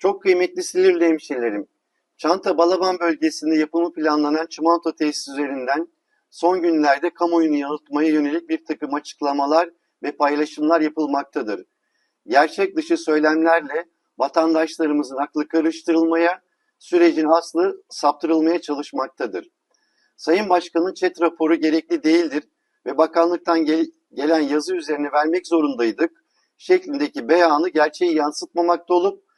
Çok kıymetli Silivri hemşehrilerim, Çanta Balaban bölgesinde yapımı planlanan çimento tesisi üzerinden son günlerde kamuoyunu yanıltmaya yönelik bir takım açıklamalar ve paylaşımlar yapılmaktadır. Gerçek dışı söylemlerle vatandaşlarımızın aklı karıştırılmaya, sürecin aslı saptırılmaya çalışmaktadır. Sayın Başkan'ın çet raporu gerekli değildir ve bakanlıktan gel- gelen yazı üzerine vermek zorundaydık şeklindeki beyanı gerçeği yansıtmamakta olup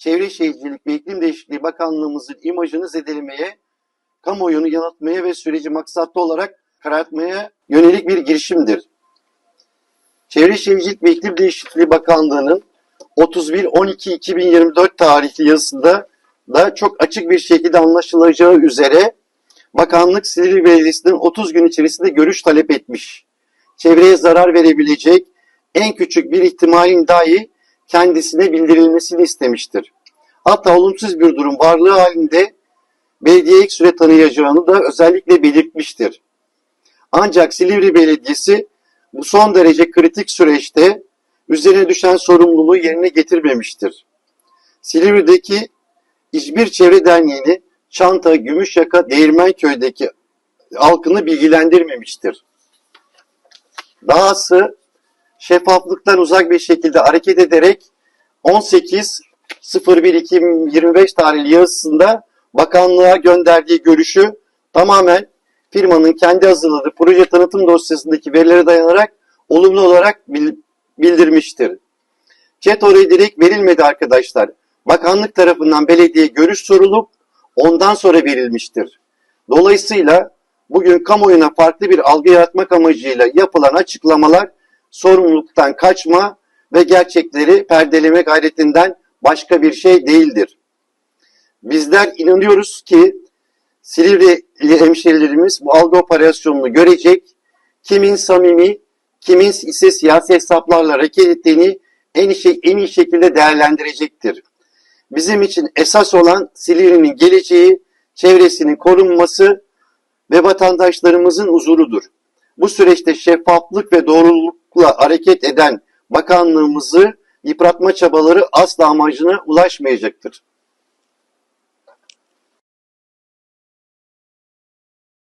Çevre Şehircilik ve İklim Değişikliği Bakanlığımızın imajını zedelemeye, kamuoyunu yanıltmaya ve süreci maksatlı olarak karartmaya yönelik bir girişimdir. Çevre Şehircilik ve İklim Değişikliği Bakanlığı'nın 31-12-2024 tarihli yazısında da çok açık bir şekilde anlaşılacağı üzere Bakanlık Silivri Belediyesi'nin 30 gün içerisinde görüş talep etmiş. Çevreye zarar verebilecek en küçük bir ihtimalin dahi kendisine bildirilmesini istemiştir. Hatta olumsuz bir durum varlığı halinde belediye ilk süre tanıyacağını da özellikle belirtmiştir. Ancak Silivri Belediyesi bu son derece kritik süreçte üzerine düşen sorumluluğu yerine getirmemiştir. Silivri'deki İzmir Çevre Derneği'ni Çanta, Gümüşyaka, Değirmenköy'deki halkını bilgilendirmemiştir. Dahası şeffaflıktan uzak bir şekilde hareket ederek 18.01.2025 tarihli yazısında bakanlığa gönderdiği görüşü tamamen firmanın kendi hazırladığı proje tanıtım dosyasındaki verilere dayanarak olumlu olarak bil- bildirmiştir. Chat oraya direkt verilmedi arkadaşlar. Bakanlık tarafından belediye görüş sorulup ondan sonra verilmiştir. Dolayısıyla bugün kamuoyuna farklı bir algı yaratmak amacıyla yapılan açıklamalar sorumluluktan kaçma ve gerçekleri perdeleme gayretinden başka bir şey değildir. Bizler inanıyoruz ki Silivri'li hemşerilerimiz bu algı operasyonunu görecek, kimin samimi, kimin ise siyasi hesaplarla hareket ettiğini en iyi, en iyi şekilde değerlendirecektir. Bizim için esas olan Silivri'nin geleceği, çevresinin korunması ve vatandaşlarımızın huzurudur. Bu süreçte şeffaflık ve doğrulukla hareket eden bakanlığımızı yıpratma çabaları asla amacına ulaşmayacaktır.